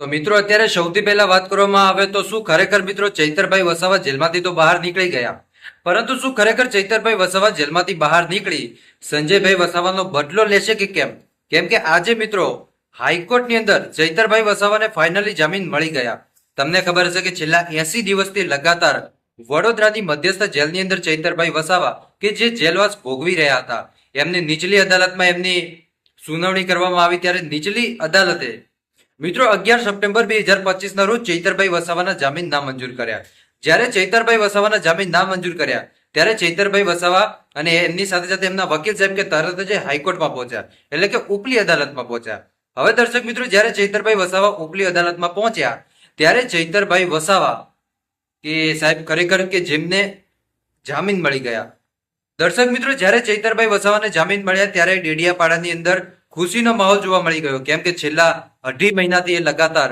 તો મિત્રો, અત્યારે સૌથી પહેલા વાત કરવામાં આવે તો શું ખરેખર મિત્રો ચૈતરભાઈ વસાવા જેલમાંથી તો બહાર નીકળી ગયા? પરંતુ શું ખરેખર ચૈતરભાઈ વસાવા જેલમાંથી બહાર નીકળી? સંજયભાઈ વસાવાનો બદલો લેશે કે કેમ? કેમ કે આજે મિત્રો હાઈકોર્ટની અંદર ચૈતરભાઈ વસાવાને ફાઇનલી જામીન મળી ગયા. તમને ખબર હશે કે છેલ્લા એસી દિવસથી લગાતાર વડોદરાની મધ્યસ્થ જેલની અંદર ચૈતરભાઈ વસાવા કે જે જેલવાસ ભોગવી રહ્યા હતા. એમની નીચલી અદાલતમાં એમની સુનાવણી કરવામાં આવી ત્યારે નીચલી અદાલતે મિત્રો, અગિયાર સપ્ટેમ્બર બે હજાર પચીસ ના રોજ ચૈતરભાઈ વસાવાના જામીન નામંજૂર કર્યા. જ્યારે ચૈતરભાઈ વસાવાના જામીન નામંજૂર કર્યા, ત્યારે ચૈતરભાઈ વસાવા અને એમની સાથે સાથે એમના વકીલ સાહેબ કે તરત જ હાઈકોર્ટમાં પહોંચ્યા, એટલે કે ઉપલી અદાલતમાં પહોંચ્યા. હવે દર્શક મિત્રો, જ્યારે ચૈતરભાઈ વસાવા ઉપલી અદાલતમાં પહોંચ્યા, ત્યારે ચૈતરભાઈ વસાવા કે સાહેબ ખરેખર કે જેમને જામીન મળી ગયા. દર્શક મિત્રો, જ્યારે ચૈતરભાઈ વસાવાને જામીન મળ્યા, ત્યારે ડેડિયાપાડાની અંદર ખુશીનો માહોલ જોવા મળી ગયો. કેમ કે છેલ્લા અઢી મહિનાથી એ લગાતાર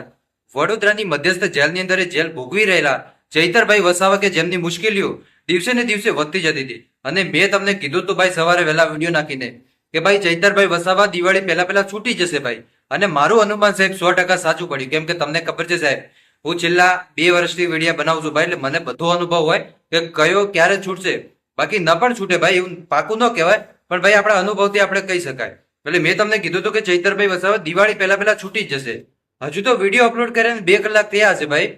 વડોદરાની મધ્યસ્થ જેલની અંદર જેલ ભોગવી રહેલા ચૈતરભાઈ વસાવા કે જેમની મુશ્કેલીઓ દિવસે ને દિવસે વધતી જતી હતી. અને મેં તમને કીધું તો ભાઈ સવારે વહેલા વીડિયો નાખીને કે ભાઈ ચૈતરભાઈ વસાવા દિવાળી પહેલા પહેલા છૂટી જશે ભાઈ. અને મારું અનુમાન સાહેબ સો ટકા સાચું પડ્યું. કેમ કે તમને ખબર છે સાહેબ, હું છેલ્લા બે વર્ષથી વિડીયા બનાવું છું ભાઈ, એટલે મને બધો અનુભવ હોય કે કયો ક્યારે છૂટશે. બાકી ન પણ છૂટે ભાઈ, એવું પાકું ન કહેવાય. પણ ભાઈ, આપણા અનુભવથી આપણે કહી શકાય. એટલે મેં તમને કીધું હતું કે ચૈતરભાઈ વસાવા દિવાળી પહેલા પહેલા છૂટી જ જશે. હજુ તો વીડિયો અપલોડ કરીને બે કલાક થયા હશે ભાઈ.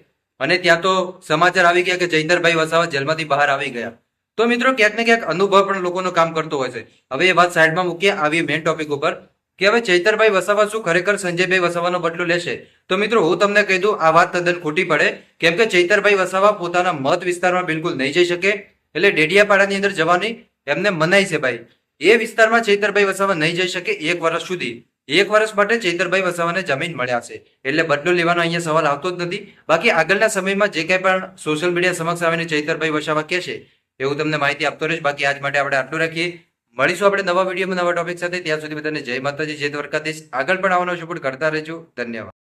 અને ત્યાં તો સમાચાર આવી ગયા કે ચૈતરભાઈ વસાવા જેલમાંથી બહાર આવી ગયા. તો મિત્રો ક્યાંક ને ક્યાંક અનુભવ પણ લોકોનું કામ કરતો હોય છે. હવે એ વાત સાઈડમાં મૂકીએ આવી મેઇન ટોપિક ઉપર. કે હવે ચૈતરભાઈ વસાવા શું ખરેખર સંજયભાઈ વસાવાનો બદલો લેશે? તો મિત્રો હું તમને કહી દઉં, આ વાત તદ્દન ખોટી પડે. કેમ કે ચૈતરભાઈ વસાવા પોતાના મત વિસ્તારમાં બિલકુલ નહીં જઈ શકે. એટલે ડેડિયાપાડાની અંદર જવાની એમને મનાઈ છે ભાઈ. એ વિસ્તારમાં ચૈતરભાઈ વસાવા નહીં જઈ શકે એક વર્ષ સુધી. એક વર્ષ માટે ચૈતરભાઈ વસાવાને જમીન મળ્યા છે. એટલે બદલો લેવાનો અહીંયા સવાલ આવતો જ નથી. બાકી આગળના સમયમાં જે કંઈ પણ સોશિયલ મીડિયા સમક્ષ આવીને ચૈતરભાઈ વસાવા કહેશે એવું તમને માહિતી આપતો રહીશ. બાકી આજ માટે આપણે આટલું રાખીએ. મળીશું આપણે નવા વિડીયોમાં નવા ટોપિક સાથે. ત્યાં સુધી બધાને જય માતાજી, જય દ્વારકાધીશ. આગળ પણ આવવાનો સપોર્ટ કરતા રહેજો. ધન્યવાદ.